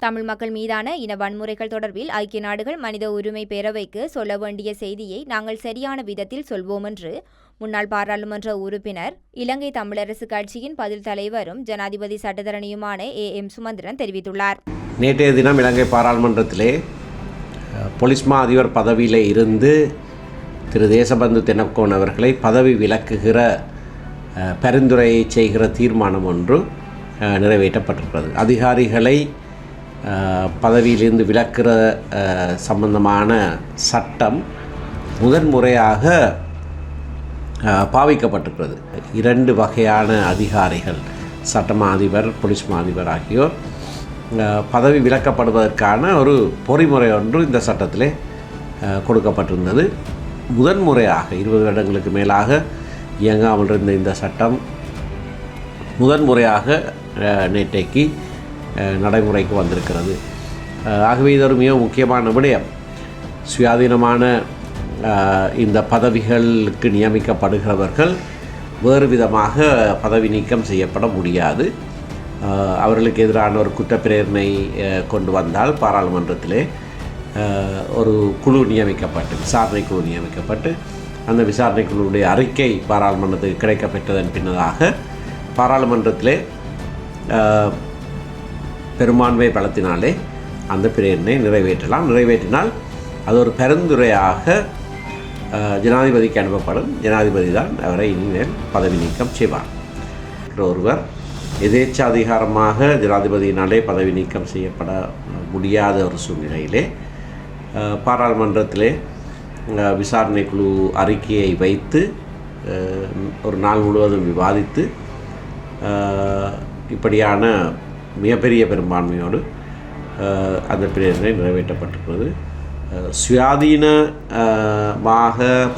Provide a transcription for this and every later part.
தமிழ் மக்கள் மீதான இன வன்முறைகள் தொடர்பில் ஐக்கிய நாடுகள் மனித உரிமை பேரவைக்கு சொல்ல வேண்டிய செய்தியை நாங்கள் சரியான விதத்தில் சொல்வோம் என்று முன்னாள் பாராளுமன்ற உறுப்பினர் இலங்கை தமிழரசு கட்சியின் பதில் தலைவரும் ஜனாதிபதி சட்டத்தரணியுமான ஏ. எம். சுமந்திரன் தெரிவித்துள்ளார். நேற்றைய தினம் இலங்கை பாராளுமன்றத்திலே பொலிஸ்மா பொலிஸ் மா அதிபர் பதவியில் இருந்து திரு தேசபந்து தென்னக்கோன் அவர்களை பதவி விலக்குகிற பரிந்துரையை செய்கிற தீர்மானம் ஒன்று நிறைவேற்றப்பட்டிருக்கிறது. அதிகாரிகளை பதவியிலிருந்து விலக்கிற சம்பந்தமான சட்டம் முதன்முறையாக பாவிக்கப்பட்டிருக்கிறது. இரண்டு வகையான அதிகாரிகள் சட்டமா அதிபர் போலீஸ் மா அதிபர் ஆகியோர் பதவி விலக்கப்படுவதற்கான ஒரு பொறிமுறை ஒன்று இந்த சட்டத்திலே கொடுக்கப்பட்டிருந்தது. முதன்முறையாக இருபது வருடங்களுக்கு மேலாக இயங்காமல் இருந்த இந்த சட்டம் முதன்முறையாக நேற்றைக்கு நடைமுறைக்கு வந்திருக்கிறது. ஆகவே இது ஒரு மிக முக்கியமான விடயம். சுயாதீனமான இந்த பதவிகளுக்கு நியமிக்கப்படுகிறவர்கள் வேறு விதமாக பதவி நீக்கம் செய்யப்பட முடியாது. அவர்களுக்கு எதிரான ஒரு குற்றப்பிரேரணை கொண்டு வந்தால் பாராளுமன்றத்திலே ஒரு குழு நியமிக்கப்பட்டு விசாரணை குழு நியமிக்கப்பட்டு அந்த விசாரணை குழுவுடைய அறிக்கை பாராளுமன்றத்துக்கு கிடைக்கப்பெற்றதன் பின்னதாக பாராளுமன்றத்திலே பெரும்பான்மை பலத்தினாலே அந்த பிரேரணை நிறைவேற்றலாம். நிறைவேற்றினால் அது ஒரு பரிந்துரையாக ஜனாதிபதிக்கு அனுப்பப்படும். ஜனாதிபதி தான் அவரை இனிமேல் பதவி நீக்கம் செய்வார். ஒருவர் எதேச்சாதிகாரமாக ஜனாதிபதியினாலே பதவி நீக்கம் செய்யப்பட முடியாத ஒரு சூழ்நிலையிலே பாராளுமன்றத்திலே விசாரணை குழு அறிக்கையை வைத்து ஒரு நாள் முழுவதும் விவாதித்து இப்படியான மிகப்பெரிய பெரும்பான்மையோடு அந்த பிரேரணை நிறைவேற்றப்பட்டிருக்கிறது. சுயாதீனமாக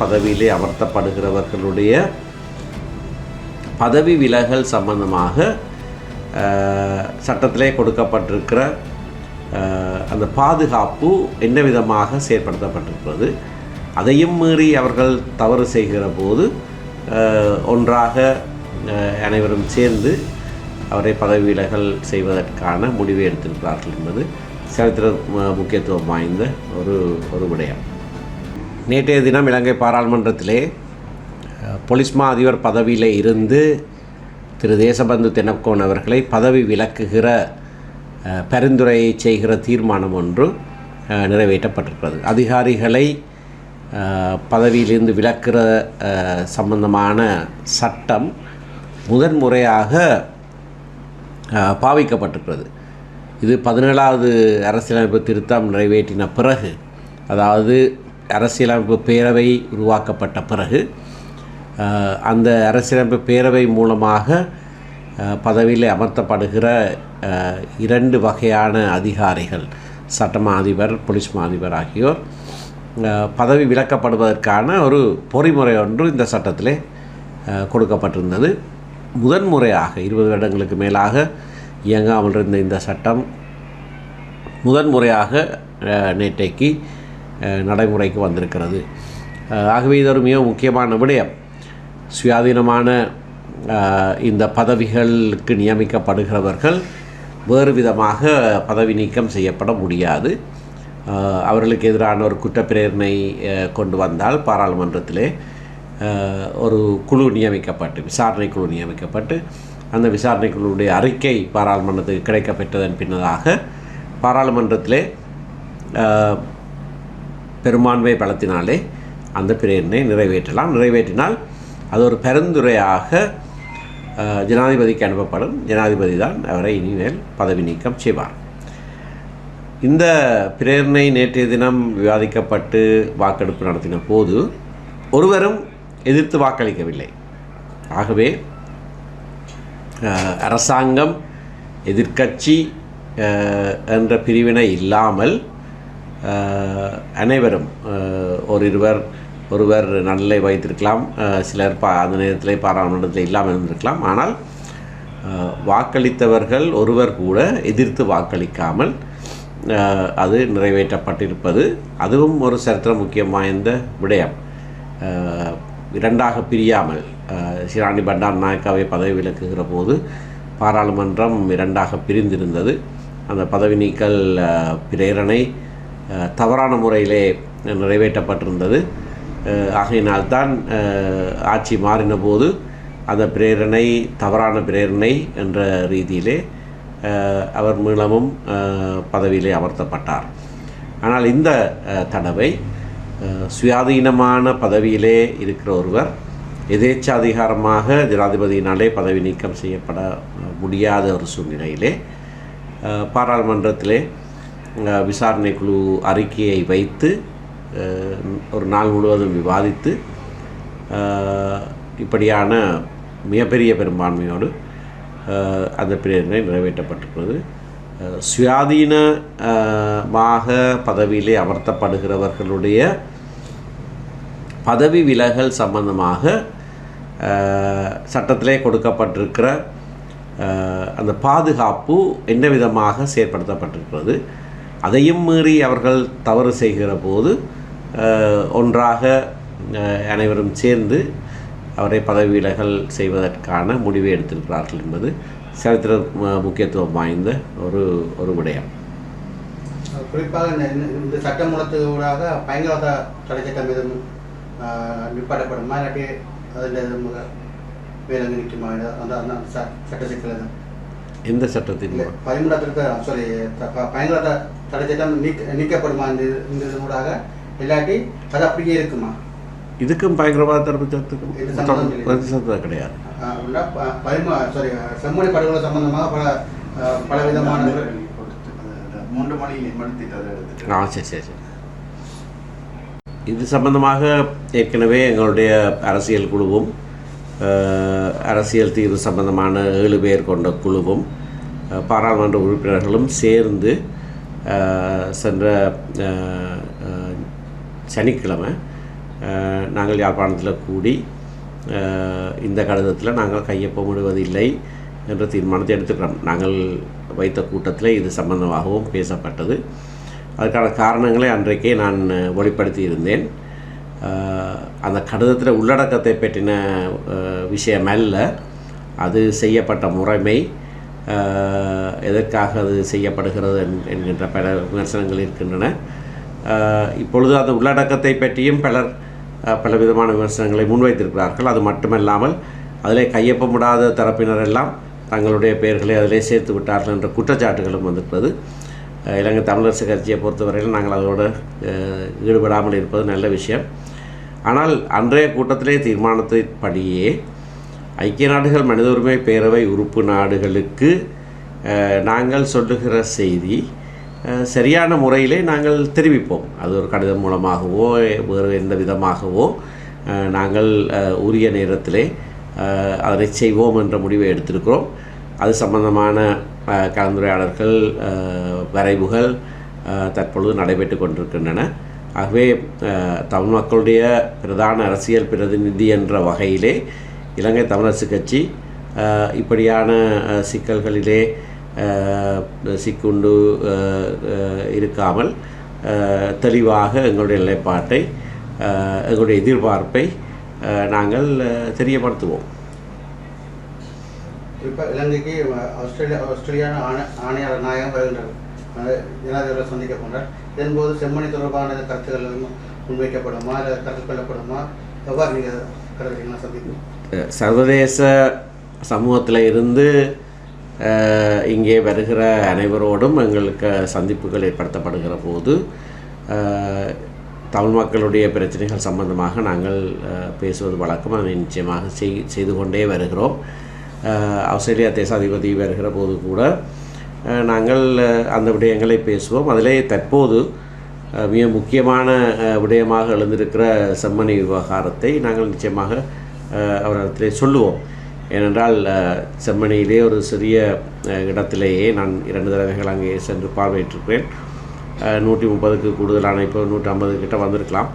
பதவியிலே அமர்த்தப்படுகிறவர்களுடைய பதவி விலகல் சம்பந்தமாக சட்டத்திலே கொடுக்கப்பட்டிருக்கிற அந்த பாதுகாப்பு என்ன விதமாக செயற்படுத்தப்பட்டிருக்கிறது அதையும் மீறி அவர்கள் தவறு செய்கிற போது ஒன்றாக அனைவரும் சேர்ந்து அவரை பதவி விலகல் செய்வதற்கான முடிவை எடுத்திருக்கிறார்கள் என்பது சரித்திர முக்கியத்துவம் வாய்ந்த ஒரு ஒரு விடயம். நேற்றைய தினம் இலங்கை பாராளுமன்றத்திலே பொலிஸ்மா மா அதிபர் பதவியில் இருந்து திரு தேசபந்து தென்னக்கோன் அவர்களை பதவி விலக்குகிற பரிந்துரையை செய்கிற தீர்மானம் ஒன்று நிறைவேற்றப்பட்டிருக்கிறது. அதிகாரிகளை பதவியிலிருந்து விலக்கிற சம்பந்தமான சட்டம் முதன்முறையாக பாவிக்கப்பட்டிருக்கிறது. இது பதினேழாவது அரசியலமைப்பு திருத்தம் நிறைவேற்றின பிறகு அதாவது அரசியலமைப்பு பேரவை உருவாக்கப்பட்ட பிறகு அந்த அரசியலமைப்பு பேரவை மூலமாக பதவியில் அமர்த்தப்படுகிற இரண்டு வகையான அதிகாரிகள் சட்டமா அதிபர் போலீஸ் மா அதிபர் ஆகியோர் பதவி விலக்கப்படுவதற்கான ஒரு பொறிமுறை ஒன்று இந்த சட்டத்திலே கொடுக்கப்பட்டிருந்தது. முதன்முறையாக இருபது வருடங்களுக்கு மேலாக இயங்காமல் இருந்த இந்த சட்டம் முதன்முறையாக நேற்றைக்கு நடைமுறைக்கு வந்திருக்கிறது. ஆகவே இது ஒரு மிக முக்கியமான விடயம். சுயாதீனமான இந்த பதவிகளுக்கு நியமிக்கப்படுகிறவர்கள் வேறு விதமாக பதவி நீக்கம் செய்யப்பட முடியாது. அவர்களுக்கு எதிரான ஒரு குற்றப்பிரேரணை கொண்டு வந்தால் பாராளுமன்றத்திலே ஒரு குழு நியமிக்கப்பட்டு விசாரணை குழு நியமிக்கப்பட்டு அந்த விசாரணை குழுவுடைய அறிக்கை பாராளுமன்றத்துக்கு கிடைக்கப்பெற்றதன் பின்னதாக பாராளுமன்றத்திலே பெரும்பான்மை பலத்தினாலே அந்த பிரேரணை நிறைவேற்றலாம். நிறைவேற்றினால் அது ஒரு பரிந்துரையாக ஜனாதிபதிக்கு அனுப்பப்படும். ஜனாதிபதி தான் அவரை இனிமேல் பதவி நீக்கம் செய்வார். இந்த பிரேரணை நேற்றைய தினம் விவாதிக்கப்பட்டு வாக்கெடுப்பு நடத்தின போது ஒருவரும் எதிர்த்து வாக்களிக்கவில்லை. ஆகவே அரசாங்கம் எதிர்க்கட்சி என்ற பிரிவினை இல்லாமல் அனைவரும் அஹ், ஓரிருவர் ஒருவர் நல்லை வைத்திருக்கலாம் சிலர் பா அந்த நேரத்தில் பாராளுமன்றத்தில் இல்லாமல் இருந்திருக்கலாம். ஆனால் வாக்களித்தவர்கள் ஒருவர் கூட எதிர்த்து வாக்களிக்காமல் அது நிறைவேற்றப்பட்டிருப்பது அதுவும் ஒரு சரித்திர முக்கியம் வாய்ந்த விடயம் இரண்டாக பிரியாமல் அஹ், சிராணி பண்டார் நாயக்காவை பதவி விலக்குகிற போது பாராளுமன்றம் இரண்டாக பிரிந்திருந்தது. அந்த பதவி நீக்கல் பிரேரணை தவறான முறையிலே நிறைவேற்றப்பட்டிருந்தது. ஆகையினால்தான் ஆட்சி மாறின போது அந்த பிரேரணை தவறான பிரேரணை என்ற ரீதியிலே அவர் மீளமும் பதவியிலே அமர்த்தப்பட்டார். ஆனால் இந்த தடவை சுயாதீனமான பதவியிலே இருக்கிற ஒருவர் எதேச்சாதிகாரமாக ஜனாதிபதியினாலே பதவி நீக்கம் செய்யப்பட முடியாத ஒரு சூழ்நிலையிலே பாராளுமன்றத்திலே விசாரணை குழு அறிக்கையை வைத்து ஒரு நாள் முழுவதும் விவாதித்து இப்படியான மிகப்பெரிய பெரும்பான்மையோடு அந்த பிரேரணை நிறைவேற்றப்பட்டிருக்கிறது. சுயாதீனமாக பதவியிலே அமர்த்தப்படுகிறவர்களுடைய பதவி விலகல் சம்பந்தமாக சட்டத்திலே கொடுக்கப்பட்டிருக்கிற அந்த பாதுகாப்பு என்ன விதமாக செயற்படுத்தப்பட்டிருக்கிறது அதையும் மீறி அவர்கள் தவறு செய்கிற போது ஒன்றாக அனைவரும் சேர்ந்து அவரை பதவி விலகல் செய்வதற்கான முடிவை எடுத்திருக்கிறார்கள் என்பது சரித்திர முக்கியத்துவம் வாய்ந்த ஒரு ஒரு விடயம். குறிப்பாக இந்த சட்டமூலத்தோடாக பயங்கரவாத தடை சட்டம் எதுவும் நிப்பாட்டப்படுமா? இல்லாட்டி அதில் வேலை நிற்குமா? இல்ல அந்த அந்த சட்ட சிக்கல் எதுவும்? எந்த சட்டத்தின்? பதிமூணாத்திற்கு சாரி பயங்கரவாத தடை சட்டம் நீக்க நீக்கப்படுமா இந்த இந்த இதனூடாக இல்லாட்டி அது அப்படியே இருக்குமா? இதுக்கும் பயங்கரவாத தடுப்பு சட்டத்துக்கும் கிடையாது. அப்படின்னா ப- பதிமூ சாரி செம்மொழி படுகொலை சம்பந்தமாக பல பல விதமான மூன்று மணி நிர்மணத்தை அதை எடுத்துட்டு ஆ சரி சரி சரி. இது சம்பந்தமாக ஏற்கனவே எங்களுடைய அரசியல் குழுவும் அரசியல் தீர்வு சம்பந்தமான ஏழு பேர் கொண்ட குழுவும் பாராளுமன்ற உறுப்பினர்களும் சேர்ந்து சென்ற சனிக்கிழமை நாங்கள் யாழ்ப்பாணத்தில் கூடி இந்த கடிதத்தில் நாங்கள் கையொப்பமிடுவதில்லை என்ற தீர்மானத்தை எடுத்துக்கிறோம். நாங்கள் வைத்த கூட்டத்தில் இது சம்பந்தமாகவும் பேசப்பட்டது. அதுக்கான காரணங்களை அன்றைக்கே நான் வெளிப்படுத்தி இருந்தேன் அந்த கடிதத்தில் உள்ளடக்கத்தை பற்றின விஷயம் அல்ல. அது செய்யப்பட்ட முறைமை எதற்காக அது செய்யப்படுகிறது என்- என்கின்ற பல விமர்சனங்கள் இருக்கின்றன. இப்பொழுது அந்த உள்ளடக்கத்தை பற்றியும் பலர் பல விதமான விமர்சனங்களை முன்வைத்திருக்கிறார்கள். அது மட்டுமல்லாமல் அதிலே கையொப்பமிடாத தரப்பினர் எல்லாம் தங்களுடைய பெயர்களை அதிலே சேர்த்து விட்டார்கள் என்ற குற்றச்சாட்டுகளும் வந்திருக்கிறது. இலங்கை தமிழரசு கட்சியை பொறுத்தவரையில் நாங்கள் அதோடு ஈடுபடாமல் இருப்பது நல்ல விஷயம். ஆனால் அன்றைய கூட்டத்திலே தீர்மானத்தின்படியே ஐக்கிய நாடுகள் மனித உரிமை பேரவை உறுப்பு நாடுகளுக்கு நாங்கள் சொல்லுகிற செய்தி சரியான முறையிலே நாங்கள் தெரிவிப்போம். அது ஒரு கடிதம் மூலமாகவோ வேறு எந்த விதமாகவோ நாங்கள் உரிய நேரத்திலே அதனை செய்வோம் என்ற முடிவை எடுத்திருக்கிறோம். அது சம்பந்தமான கலந்துரையாளர்கள் கலந்துரையாடல்கள் வரைவுகள் தற்பொழுது நடைபெற்று கொண்டிருக்கின்றன. ஆகவே தமிழ் மக்களுடைய பிரதான அரசியல் பிரதிநிதி என்ற வகையிலே இலங்கை தமிழரசு கட்சி இப்படியான சிக்கல்களிலே சிக்குண்டு இருக்காமல் தெளிவாக எங்களுடைய நிலைப்பாட்டை எங்களுடைய எதிர்பார்ப்பை நாங்கள் தெரியப்படுத்துவோம். குறிப்பாக இலங்கைக்கு ஆஸ்திரேலியா ஆஸ்திரேலியான ஆணை ஆணையாளர் நாயகம் வருகின்றார் அஹ், ஜனாதிபதிகளை சந்திக்க போன்றார் இதன்போது செம்மணி தொடர்பான கருத்துக்கள் முன்வைக்கப்படுமா இல்லை கருத்து கொள்ளப்படுமா எவ்வாறு நீங்கள் கருதுறீங்களா சந்திப்பு அஹ், சர்வதேச சமூகத்தில் இருந்து இங்கே வருகிற அனைவரோடும் எங்களுக்கு சந்திப்புகள் ஏற்படுத்தப்படுகிற போது தமிழ் மக்களுடைய பிரச்சனைகள் சம்பந்தமாக நாங்கள் பேசுவது வழக்கம். அதை நிச்சயமாக செய் செய்து கொண்டே வருகிறோம். ஆஸ்திரேலியா தேசாதிபதி வருகிற போது கூட நாங்கள் அந்த விடயங்களை பேசுவோம். அதிலே தற்போது மிக முக்கியமான விடயமாக எழுந்திருக்கிற செம்மணி விவகாரத்தை நாங்கள் நிச்சயமாக அவரிடத்திலே சொல்லுவோம். ஏனென்றால் செம்மணியிலே ஒரு சிறிய இடத்திலேயே நான் இரண்டு தடவைகள் அங்கே சென்று பார்வையிட்டிருக்கிறேன் நூற்றி முப்பதுக்கு கூடுதலான இப்போ நூற்றி ஐம்பது கிட்ட வந்திருக்கலாம்.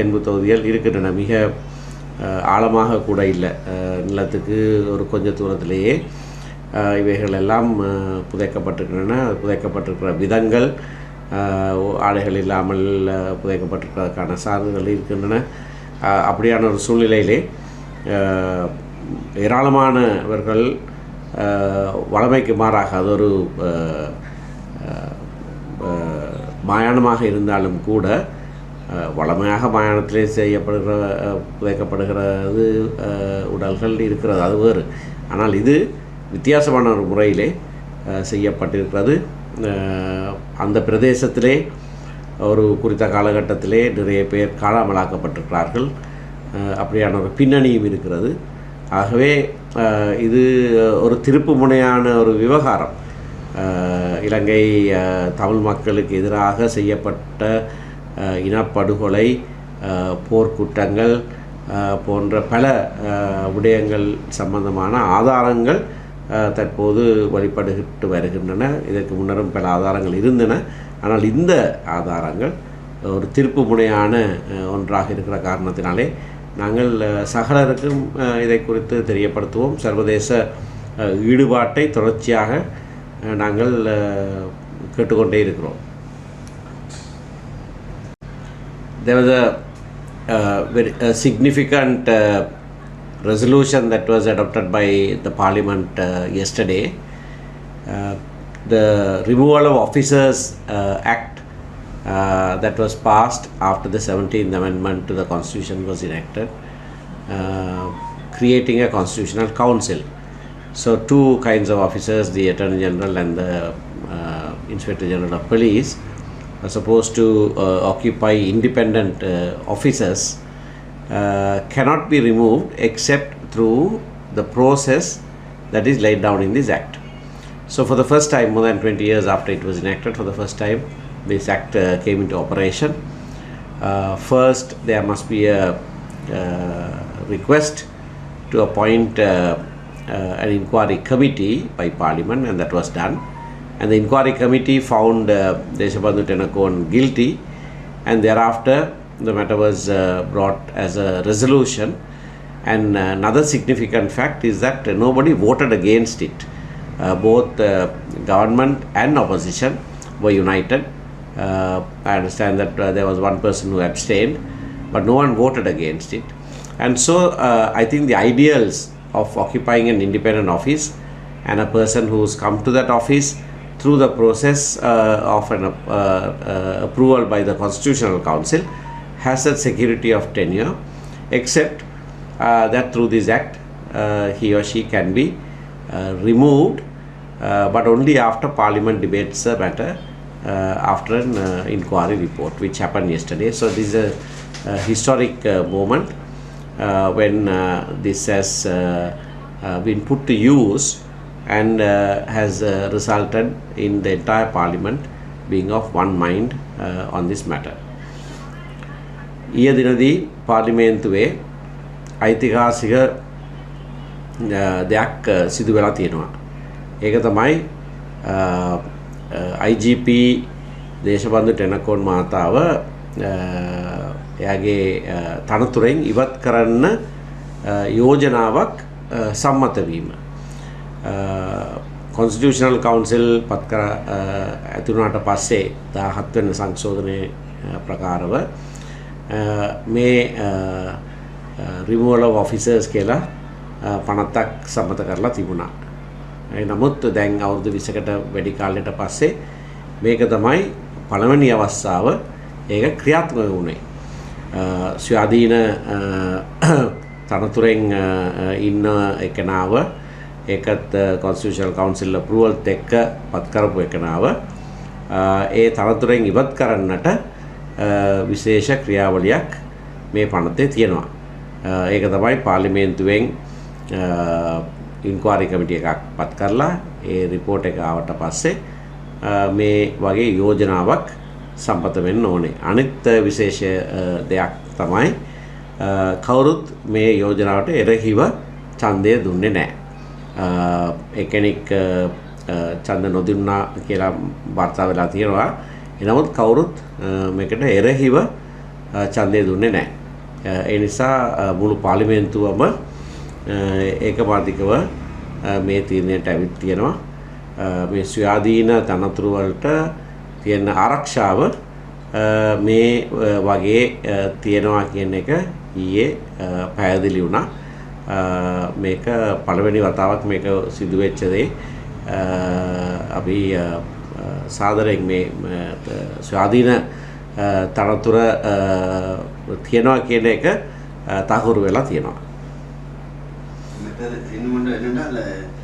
என்பது தொகுதிகள் இருக்கின்றன. மிக ஆழமாக கூட இல்லை. நிலத்துக்கு ஒரு கொஞ்ச தூரத்திலேயே இவைகள் எல்லாம் புதைக்கப்பட்டிருக்கின்றன. புதைக்கப்பட்டிருக்கிற விதங்கள் ஆடைகள் இல்லாமல் புதைக்கப்பட்டிருக்கிறதுக்கான புதைக்கப்பட்டிருப்பதற்கான சான்றுகள் இருக்கின்றன. அப்படியான ஒரு சூழ்நிலையிலே ஏராளமானவர்கள் வளமைக்கு வழமைக்கு மாறாக அது ஒரு மாயாணமாக இருந்தாலும் கூட வளமையாக மாயாணத்திலே செய்யப்படுகிற புதைக்கப்படுகிறது உடல்கள் இருக்கிறது அது வேறு. ஆனால் இது வித்தியாசமான ஒரு முறையிலே செய்யப்பட்டிருக்கிறது. அந்த பிரதேசத்திலே ஒரு குறித்த காலகட்டத்திலே நிறைய பேர் காணாமலாக்கப்பட்டிருக்கிறார்கள். அப்படியான ஒரு பின்னணியும் இருக்கிறது. ஆகவே இது ஒரு திருப்பு முனையான ஒரு விவகாரம். இலங்கை தமிழ் மக்களுக்கு எதிராக செய்யப்பட்ட இனப்படுகொலை போர்க்குற்றங்கள் போன்ற பல விடயங்கள் சம்பந்தமான ஆதாரங்கள் தற்போது வழிபடுகிட்டு வருகின்றன. இதற்கு முன்னரும் பல ஆதாரங்கள் இருந்தன. ஆனால் இந்த ஆதாரங்கள் ஒரு திருப்பு முனையான ஒன்றாக இருக்கிற காரணத்தினாலே நாங்கள் அஹ், சகலருக்கும் அஹ், இதை குறித்து தெரியப்படுத்துவோம் சர்வதேச அஹ், ஈடுபாட்டை தொடர்ச்சியாக அஹ், நாங்கள் அஹ், கேட்டுக்கொண்டே இருக்கிறோம் there was a, uh, very a significant uh, resolution that was adopted by the parliament uh, yesterday. Uh, the removal of officers uh, act uh, that was passed after the 17th amendment to the constitution was enacted uh, creating a constitutional council so two kinds of officers the attorney general and the uh, inspector general of police are supposed to uh, occupy independent uh, offices uh, cannot be removed except through the process that is laid down in this act. So, for the first time, more than 20 years after it was enacted, for the first time, this act uh, came into operation. Uh, first, there must be a uh, request to appoint an inquiry committee by Parliament, and that was done. And the inquiry committee found uh, Deshabandhu Tenakon guilty, and thereafter the matter was uh, brought as a resolution. And another significant fact is that nobody voted against it. Uh, both uh, government and opposition were united. Uh, I understand that uh, there was one person who abstained, but no one voted against it. And so uh, I think the ideals of occupying an independent office and a person who's come to that office through the process uh, of an uh, uh, approval by the Constitutional Council has that security of tenure, except that through this act he or she can be removed, but only after Parliament debates the matter after an uh, inquiry report, which happened yesterday. So this is a, a historic uh, moment uh, when uh, this has uh, uh, been put to use and uh, has uh, resulted in the entire Parliament being of one mind uh, on this matter. ඊය දිනදී පාර්ලිමේන්තුවේ ඓතිහාසික අ, දෙයක් අ, සිදු වෙලා තියෙනවා. ඒක තමයි අ, අ, IGP දේශබන්ධු ටැනකෝන් මාතාව එයාගේ තනතුරෙන් ඉවත් කරන්න යෝජනාවක් සම්මතවීම. කොන්ස්ටියෂනල් කවන්සිල් පත්කර ඇතිරුණට පස්සේ දාහත්වන්න සංශෝධනය ප්‍රකාරව මේ රිමෝල ඔෆිසර්ස් කියලා පනත්තක් සම්මත කරලා තිබුණා. ඒ නමුත් දැන් අවුරුදු 20කට වැඩි කාලයකට පස්සේ මේක තමයි පළවෙනි අවස්ථාව ඒක ක්‍රියාත්මක වුණේ. අ, ස්වාධීන අ, තනතුරෙන් අ, අ, ඉන්න එකනාව ඒකත් කොන්ස්ටිටියුෂනල් කවුන්සිල් අප්‍රූවල්ත් එක්ක පත් කරපු එකනාව අ, ඒ තනතුරෙන් ඉවත් කරන්නට අ, විශේෂ ක්‍රියාවලියක් මේ පනතේ තියෙනවා. අ, ඒක තමයි පාර්ලිමේන්තුවෙන් ඉන්ක්වාරි කමිටිය එකක් පත් කරලා ඒ රිපෝට් එක ආවට පස්සේ අ, මේ වගේ යෝජනාවක් සම්පත වෙන්න ඕනේ. අනිත් විශේෂ අ, දෙයක් තමයි අ, කවුරුත් මේ යෝජනාවට එරෙහිව ඡන්දය දුන්නේ නැහැ. අ, එක්කෙනෙක් අ, අ, ඡන්ද නොදුන්නා කියලා වාර්තා වෙලා තියෙනවා. එනමුත් කවුරුත් අ, මේකට එරෙහිව අ, ඡන්දය දුන්නේ නැහැ. අ, ඒ නිසා අ, මුළු පාර්ලිමේන්තුවම අ, ඒකපාතිකව අ, මේ තීරණයට ඇවිත් තියෙනවා. අ, මේ ස්වාධීන තනතුරු වලට තියෙන ආරක්ෂාව අ, මේ අ, වගේ අ, තියෙනවා කියන එක ඊයේ අ, පැහැදිලි වුණා. අ, මේක පළවෙනි වතාවක් මේක සිදු වෙච්ච දේ අ, අපි අ, සාදරයෙන් මේ ම, ත- ස්වාධීන අ, තනතුර අ, තියෙනවා කියන එක අ, තහවුරු වෙලා තියෙනවා. 印度、越南嘞。